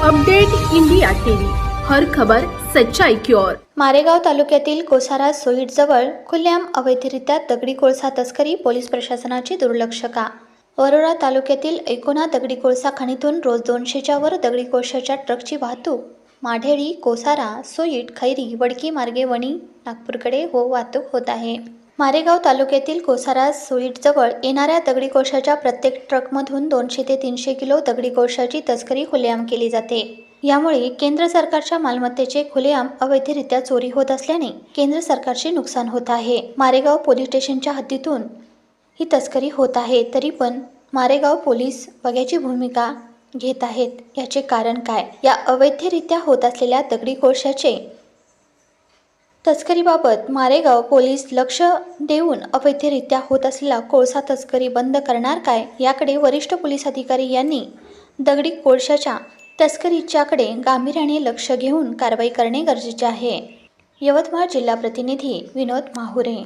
Update India TV. हर खबर सच्चाई की ओर. मारेगाव तालुक्यातील कोसारा सोईटजवळ खुल्याम अवैधरित्या दगडी कोळसा तस्करी पोलीस प्रशासनाची दुर्लक्ष का? वरोरा तालुक्यातील एकोणा दगडी कोळसा खाणीतून रोज दोनशेच्या वर दगडी कोळशाच्या ट्रकची वाहतूक. माढेळी कोसारा सोईट खैरी वडकी मार्गे वणी नागपूरकडे हो वाहतूक होत आहे. मारेगाव तालुक्यातील कोसारा सुईटजवळ येणाऱ्या दगडी कोळशाच्या प्रत्येक ट्रकमधून दोनशे ते तीनशे किलो दगडी कोळशाची तस्करी खुलेआम केली जाते. यामुळे केंद्र सरकारच्या मालमत्तेचे खुलेआम अवैधरित्या चोरी होत असल्याने केंद्र सरकारचे नुकसान होत आहे. मारेगाव पोलीस स्टेशनच्या हद्दीतून ही तस्करी होत आहे तरी पण मारेगाव पोलीस बघ्याची भूमिका घेत आहेत. याचे कारण काय? या अवैधरित्या होत असलेल्या दगडी कोळशाचे तस्करीबाबत मारेगाव पोलीस लक्ष देऊन अवैधरित्या होत असलेला कोळसा तस्करी बंद करणार काय याकडे वरिष्ठ पोलीस अधिकारी यांनी दगडी कोळशाच्या तस्करीच्याकडे गांभीर्याने लक्ष घेऊन कारवाई करणे गरजेचे आहे. यवतमाळ जिल्हा प्रतिनिधी विनोद माहुरे